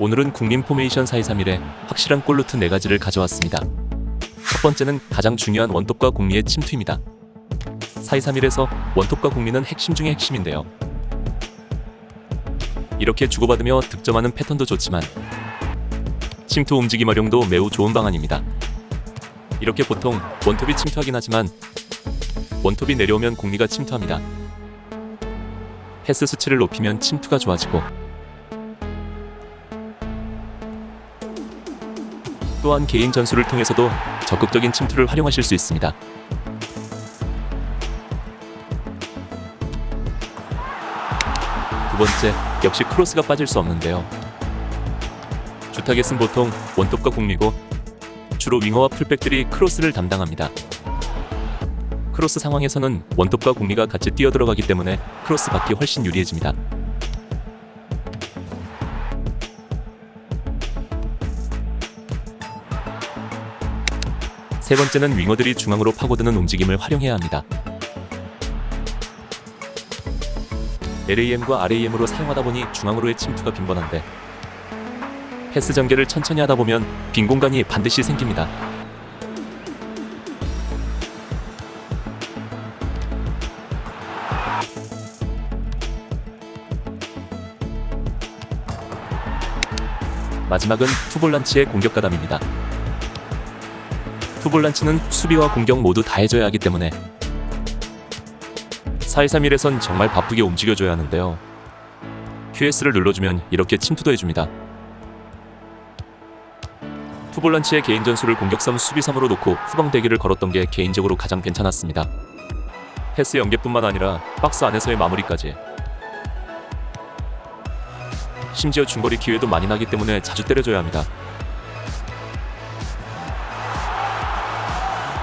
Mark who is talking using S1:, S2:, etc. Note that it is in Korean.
S1: 오늘은 국민 포메이션 4-2-3-1에 확실한 골 루트 4가지를 가져왔습니다. 첫 번째는 가장 중요한 원톱과 공리의 침투입니다. 4-2-3-1에서 원톱과 공리는 핵심 중의 핵심인데요. 이렇게 주고받으며 득점하는 패턴도 좋지만 침투 움직임 활용도 매우 좋은 방안입니다. 이렇게 보통 원톱이 침투하긴 하지만 원톱이 내려오면 공리가 침투합니다. 패스 수치를 높이면 침투가 좋아지고 또한 개인 전술을 통해서도 적극적인 침투를 활용하실 수 있습니다. 두 번째, 역시 크로스가 빠질 수 없는데요. 주타겟은 보통 원톱과 공리고 주로 윙어와 풀백들이 크로스를 담당합니다. 크로스 상황에서는 원톱과 공리가 같이 뛰어들어가기 때문에 크로스 받기 훨씬 유리해집니다. 세 번째는 윙어들이 중앙으로 파고드는 움직임을 활용해야 합니다. LAM과 RAM으로 사용하다 보니 중앙으로의 침투가 빈번한데 패스 전개를 천천히 하다 보면 빈 공간이 반드시 생깁니다. 마지막은 투볼란치의 공격 가담입니다. 투볼란치는 수비와 공격 모두 다 해줘야 하기 때문에 4-2-3-1에선 정말 바쁘게 움직여줘야 하는데요. QS를 눌러주면 이렇게 침투도 해줍니다. 투볼란치의 개인 전술을 공격섬 수비섬으로 놓고 후방 대기를 걸었던 게 개인적으로 가장 괜찮았습니다. 패스 연계뿐만 아니라 박스 안에서의 마무리까지. 심지어 중거리 기회도 많이 나기 때문에 자주 때려줘야 합니다.